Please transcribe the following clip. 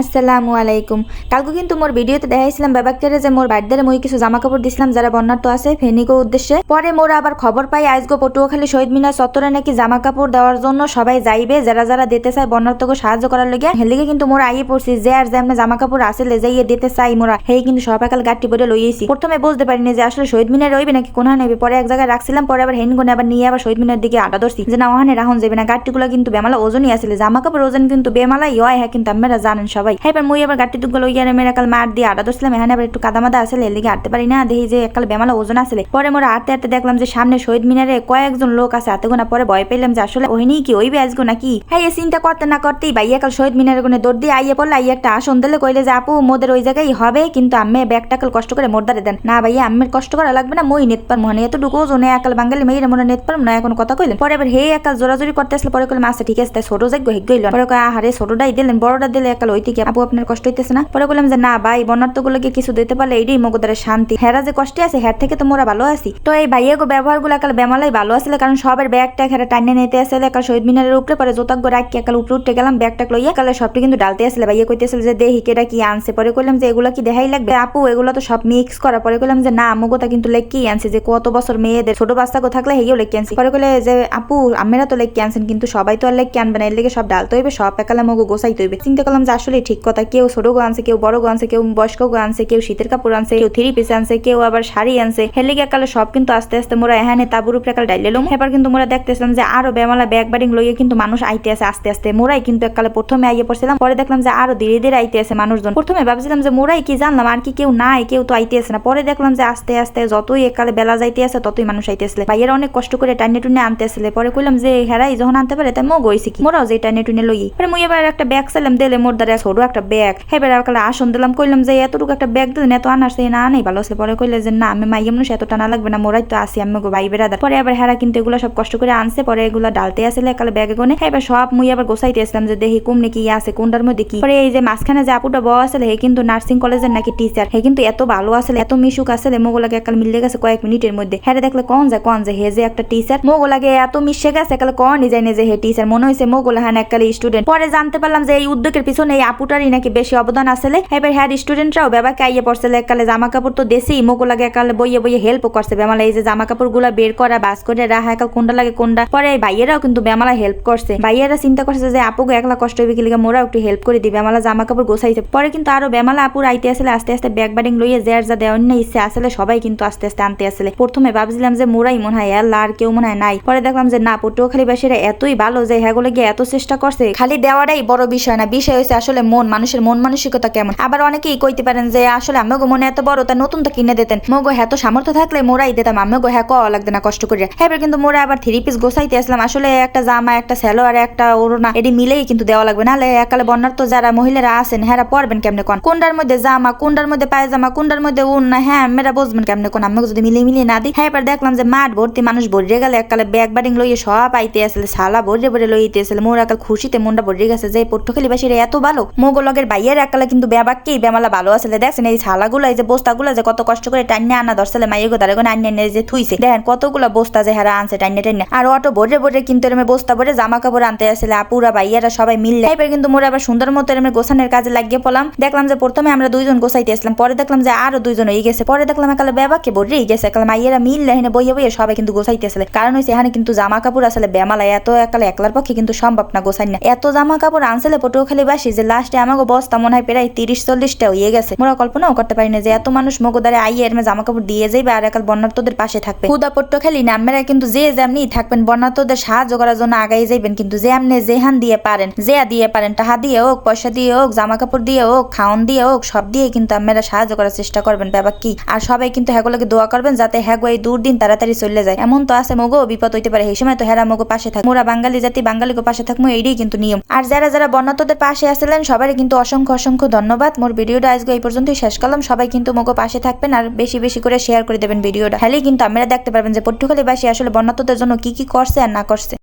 আসসালামু আলাইকুম। কালকে কিন্তু মোর ভিডিওতে দেখাইছিলাম বাবাকে যে মোর বাড়িতে মই কিছু জামা কাপড় দিছিলাম, যারা বন্যার্থ আছে, ফেনিগো উদ্দেশ্যে। পরে মোর আবার খবর পাই আজগো পটুয়াখালী শহীদ মিনার চত্বরে নাকি জামা কাপড় দেওয়ার জন্য সবাই যাইবে, যারা যারা দিতে চায় বন্যার্থকে সাহায্য করার লেগে। হেলিগে কিন্তু মোর আইয়ে পড়ছি, যে আর যে জামা কাপড় আসলে যাইয়ে দিতে চাই মোরা। সেই কিন্তু সবাইকাল গাঠটি বলে লইয়েছি প্রথমে বুঝতে পারিনি যে আসলে শহীদ মিনার রইবে নাকি কোনা নেবে পরে এক জায়গায় রাখছিলাম, পরে আবার হেন গুনে আবার নিয়ে আবার শহীদ মিনার দিকে আটা ধরছি। যে না, ওখানে রাখুন যাবে না গাঠটিগুলো কিন্তু বেমালা ওজনই আসলে জামা কাপড় ওজন কিন্তু বেমালাই হয় হ্যাঁ কিন্তু আমরা জানেন সবাই। হ্যাঁ এবার মুই আবার গাঠটি দুগুলো ইয়ারে মেরে কাল মার দিয়ে আটা ধরছিলাম। এখানে আবার একটু কাদামাদা আসলে এর লিগে আটতে পারি না। দেখি যে একাল বেমালা ওজন আসলে পরে মোরা আটতে আটতে দেখলাম যে সামনে শহীদ মিনারে কয়েকজন লোক আছে। হাতে গোনা পরে ভয় পেলাম যে আসলে ওহিনী কি ওইবে আসগো নাকি? হ্যাঁ এই চিন্তা করতে না করতেই ভাইয়া কাল শহীদ মিনারের কোনে দৌড় দিয়ে আইয়ে পড়লে আইয়া একটা আসন দিলে কইলে যে, আপু, মোদের ওই জায়গায় হবে, কিন্তু আম্মে ব্যাগটা কাল কষ্ট করে মোরদারে দেন। না ভাইয়া, আম্মের কষ্ট করা লাগবে না, মই নেত পারব না। এতটুকু ওজনে একাল বাঙালি মেয়েরা মোরা নেত পারব না, এখন কথা কইলেন। পরে এবার হে একাল জোরাজোরি করতে আসলে পরে কইলাম আচ্ছা ঠিক আছে তাই ছোট যাই হেগ গইল পরে আহারে, ছোটটাই দিলেন, বড়টা দিলে একাল ওই থেকে আপু আপনার কষ্ট হইতেছে না? পরে কইলাম যে, না ভাই বন্যার্থগুলোকে কিছু দিতে পারলে এইটাই মগদারের শান্তি। হেরা যে কষ্টে আছে, হের থেকে তো মোরা ভালো আছি। তো এই ভাইয়া ব্যবহারগুলো একাল বেমালাই ভালো আসলে কারণ সবার ব্যাগটা হেরা টাইনে নিতে আসলে একাল শহীদ মিনারের উপরে পরে গো রাখি একাল উপরে উঠতে গেলাম ব্যাগটা লইয়া একালে সবটি কিন্তু ডালতে আসলে। ভাইয়া কইতেছিল যে, দেহি কেটা কি আনছে? পরে কইলাম যে, এগুলো কি দেখাই লাগবে? আপু, এগুলো তো সব মিক্স করা। পরে কইলাম যে, না মগোতা কিন্তু লেখকেই আনছে, যে কত বছর মেয়েদের, ছোট বাচ্চা গো থাকলে হেগেও লেখকে আনছি। পরে কইলে যে, আপু, আমেরা তো লেখকে আনছেন, কিন্তু সবাই তো আর লেখকে আনবে না, এর লেগে সব ডালতে হইবে, সব একালে মগো গোসাইতে হইবে। চিন্তা করলাম যে আসলে ঠিক কথা। কেউ ছোট গো আনছে, কেউ বড় গো আনছে, কেউ বয়স্ক গো আনছে, কেউ শীতের কাপড় আনছে, কেউ থ্রি পিস আনছে, কেউ আবার শাড়ি আনছে। হেলে একালে সব কিন্তু আস্তে আস্তে মোরা এখানে তাবুর উপরে একাল ডাইলেলুম এবার কিন্তু মোরা দেখতেছিলাম যে আরও বেমালা ব্যাগ বাডিং লইয়ে কিন্তু মানুষ আইতে আছে আস্তে আস্তে। মোরাই কিন্তু একালে প্রথমে আইয়ে পড়ছিলাম, পরে দেখলাম যে আরও ধীরে ধীরে আইতে আছে মানুষজন। প্রথমে ভাবছিলাম যে মোরাই কি জানলাম, আর কি কেউ নাই, কেউ তো আইতে আছে না। পরে দেখলাম যে আস্তে আস্তে যতই একালে বেলা যাইতে আছে, ততই মানুষ আইতে আসলে ভাইয়েরা অনেক কষ্ট করে টাইনে টুনে আনতে আসলে পরে কইলাম যে হেরাই যখন আনতে পারে তাই মো গইছি কি? মোরাও যে টাইনে টুনে লই পরে মুই এবার একটা ব্যাগ চাইলাম, দিলে মোর দ্বারা ছোট একটা ব্যাগ হেবার একালে আসন দিলাম, কইলাম যে এতটুকু একটা ব্যাগ দিলেন, এত আনারছে না আনাই ভালো আছে। পরে কইলে যে, না, আমি মাইয়া মানুষ, এত টানা লাগবে না, মোরাই তো আসি আমি গো ভাই বেড়াদার পরে আবার হেরা কিন্তু এগুলো সব কষ্ট করে আনছে, পরে এগুলো ডালতে আসলে একালে ব্যাগে গনে। এবার সব মুই আবার গোসাইতে আসলাম যে, দেখি কুমনে কি আছে, কোনটার মধ্যে কি? পরে এই যে মাঝখানে যে আপুটা বউ আসলে হে কিন্তু নার্সিং কলেজের নাকি টিচার হে কিন্তু এত ভালো আসলে এত মিশুক আসলে মোগলাকে একাল মিলে গেছে কয়েক মিনিটের মধ্যে। হ্যাঁ দেখলে কন যায় কন যে, হে যে একটা টিচার মোগলাকে এত মিশে গেছে একালে কনই যায় যে, হে টিচার মনে হয়েছে মোগলা হ্যাঁ একালে স্টুডেন্ট পরে জানতে পারলাম যে, এই উদ্যোগের পিছনে এই আপুটারই নাকি বেশি অবদান আসলে এবার হ্যাঁ স্টুডেন্টরাও বেবাকে আইয়ে পড়ছে একালে জামা কাপড় তো দেশেই লাগে, একালে বইয়ে বইয়ে হেল্প করছে। বেমালা এই যে জামা কাপড়গুলা বের করা, বাস করে রাখা একাল কোনটা লাগে কোনটা। পরে ভাইয়েরাও কিন্তু বেমালা হেল্প করছে। ভাইয়েরা চিন্তা করছে যে আপুকে একলা কষ্ট হবে কি লিগা? মোরা একটু হেল্প করে দিবে বেমালা জামা কাপড় গোছাইছে। পরে কিন্তু আরও বেমালা আপুর আইতে আসলে আস্তে আস্তে ব্যাগ ব্যাডিং লইয়ে যে আর যা দেওয়ার না ইচ্ছে আসলে সবাই কিন্তু আস্তে আস্তে আনতে আসলে প্রথমে ভাবছিলাম যে, মোরাই মনে হয় আর কেউ মনে হয় নাই। পরে দেখলাম যে, না পটুয়াখালীবাসীরা এতই ভালো যে হ্যাগুলো গিয়ে এত চেষ্টা করছে। খালি দেওয়াটাই বড় বিষয় না। বিষয় হয়েছে আসলে মন, মানুষের মন মানসিকতা কেমন? আবার অনেকেই কইতে পারেন যে, আসলে আমাগো মনে এত বড়, তা নতুন তো কিনে দিতেন। মগো হ্যাঁ তো সামর্থ্য থাকলে মোরাই দিতাম। আমাগো হ্যাঁ কওয়া লাগবে না, কষ্ট করে হ্যাঁ কিন্তু মোরা আবার থ্রি পিস গোসাইতে আসলাম। আসলে একটা জামা, একটা স্যালো আর একটা ওড়না, এটি মিলেই কিন্তু দেওয়া লাগবে। নাহলে একালে বন্যার্থ যারা মহিলারা আছেন হ্যাঁ পরবেন কেমনে কোন? কোনটার মধ্যে জামা কোনটার মধ্যে পায়জামা কোনটার মধ্যে উন না হ্যাঁ মেয়েরা বুঝবেন কেমনে কোন? আমাকে যদি মিলিয়ে মিলিয়ে না দিই। হ্যাঁ এবার দেখলাম যে মাঠ ভর্তি মানুষ ভরিয়ে গেলে এককালে ব্যাগ বাডিং লইয়ে সব আইতে আসলে সালা ভরে ভরে লইতে আসলে, মোর একাল খুশিতে মনটা ভরিয়ে গেছে যে পট্টখালি বাসীরা এত ভালো। মোগলগের বাইয়ের একালে কিন্তু ব্যাবাককেই বেমালা ভালো আসলে দেখছেন এই ছালাগুলো এই যে বস্তাগুলো যে কত কষ্ট করে টাইনে আনা দর্শালে মাইয়ে গো দাঁড়ে আনিয়ে এনে যে থুইছে। দেখেন কতগুলো বস্তা যে হারা আনছে টাইনে টাইনে। আর অটো ভরে ভরে কিন্তু এরমে বস্তা ভরে জামা কাপড় আনতে আসলে আপুরা ভাইয়ারা সবাই মিললে এবার কিন্তু মোর আবার সুন্দর মতো এরমে গোছানোর কাজে লাগিয়ে পড়লাম। দেখলাম যে প্রথমে আমরা দুইজন গোছাইতে আসলাম, পরে দেখলাম যে আরও দুইজন হয়ে গেছে। পরে দেখলাম একালে বেবাকে ভরেই গেছে, একালে মাইয়েরা মিললে এখানে বইয়ে বইয়ে সবাই কিন্তু গোছাইতে আসলে কারণ হয়েছে এখানে কিন্তু জামা কাপড় আসলে বেমালা, এত একালে একলার পক্ষে কিন্তু সম্ভব না গোছাই না এত জামা কাপড় আনছিলে পটুয়াখালী বাসি যে লাস্টে আমাকে বস্তা মনে হয় প্রায় তিরিশ চল্লিশটা হয়ে গেছে। মোরা কল্পনাও করতে পারি না যে এত মানুষ মগোদারে আইয়ে এর জামা কাপড় দিয়ে যাইবে আর একাল বন্যার্থদের পাশে থাকবে। হুদা পট্টখালী নামেরা কিন্তু যে যেমনি থাকবেন বন্যার্থদের সাহায্য করার জন্য আগাই যাইবেন, কিন্তু যে আমনে যেহান দিয়ে পারেন, যে দিয়ে পারেন, টাহা দিয়ে হোক, পয়সা দিয়ে হোক জামা কাপড় দিয়ে হোক, খাওন দিয়ে হোক, সব দিয়ে কিন্তু আপনারা সাহায্য করার চেষ্টা করবেন, ব্যাপার কি? আর সবাই কিন্তু হ্যাগুলোকে দোয়া করবেন যাতে হ্যাগো এই দুর্দিন তাড়াতাড়ি চলে যায়। এমন তো আছে মগো, বিপদ হইতে পারে এই সময় তো হেরা মগো পাশে থাক মোরা বাঙালি জাতি বাঙালিকে পাশে থাকব এইটাই কিন্তু নিয়ম। আর যারা যারা বন্যাতদের পাশে আসলেন সবারই কিন্তু অসংখ্য অসংখ্য ধন্যবাদ। মোর ভিডিওটা আজকে এই পর্যন্তই শেষ করলাম। সবাই কিন্তু মোগো পাশে থাকবেন আর বেশি বেশি করে শেয়ার করে দেবেন ভিডিওটা। হলেই কিন্তু আমরা দেখতে পারবেন যে পট্টুখালীবাসী আসলে বন্যাতদের জন্য কি কি করছে আর না করছে।